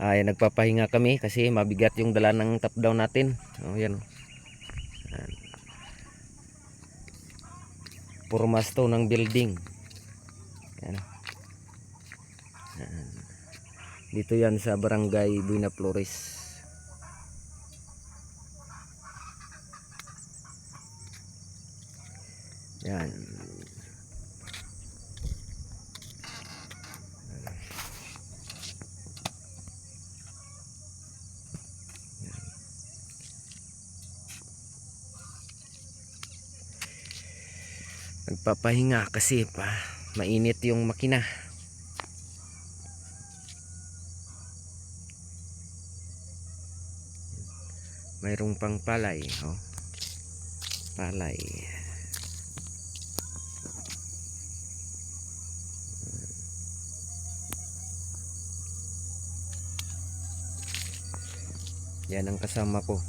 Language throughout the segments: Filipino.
ay nagpapahinga kami kasi mabigat yung dala ng top down natin. Oh, yan. Purmas to ng building. Yan. Yan. Dito yan sa barangay Buena Flores. Yan. Nagpapahinga kasi pa mainit yung makina. Mayroong pang palay, oh. Palay. Yan ang kasama ko.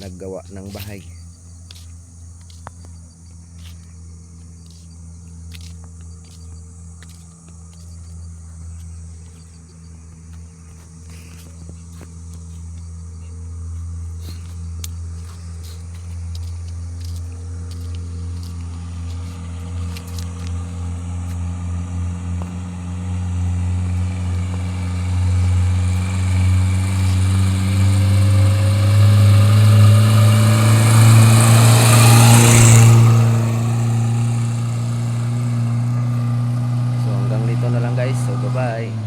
Naggawa ng bahay. 拜